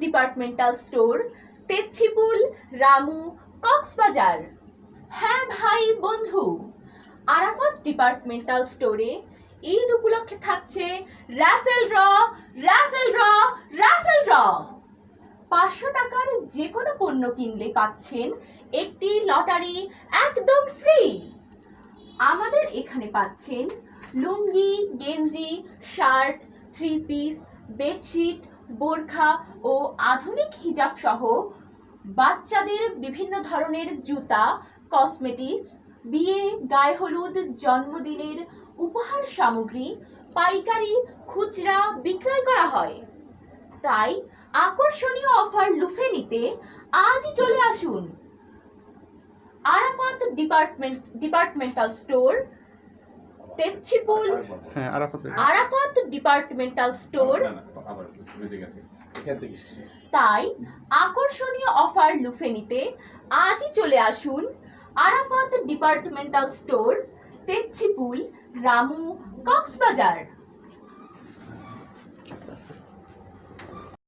Departmental store তেচ্ছিপুল Ramu Cox's Bazar হ্যাঁ ভাই, বন্ধু। আরাফাত ডিপার্টমেন্টাল স্টোরে ঈদ উপলক্ষে থাকছে র্যাফেল র র্যাফেল র র্যাফেল র পাঁচশো টাকার যে কোনো পণ্য কিনলে পাচ্ছেন একটি লটারি একদম ফ্রি আমাদের এখানে পাচ্ছেন লুঙ্গি, গেঞ্জি, শার্ট থ্রি পিস বেডশিট বোরখা ও আধুনিক হিজাব সহ বাচ্চাদের বিভিন্ন ধরনের জুতা কসমেটিক্স বিয়ে গায়ে হলুদ জন্মদিনের উপহার সামগ্রী পাইকারি খুচরা বিক্রয় করা হয়। তাই আকর্ষণীয় অফার লুফে নিতে আজই চলে আসুন। Arafat department departmental store Techhipul হ্যাঁ আরাফাত ডিপার্টমেন্টাল স্টোর বুঝে গেছে। এখান থেকে তাই আকর্ষণীয় অফার লুফে নিতে আজই চলে আসুন আরাফাত ডিপার্টমেন্টাল স্টোর তেচ্ছিপুল রামু কক্সবাজার।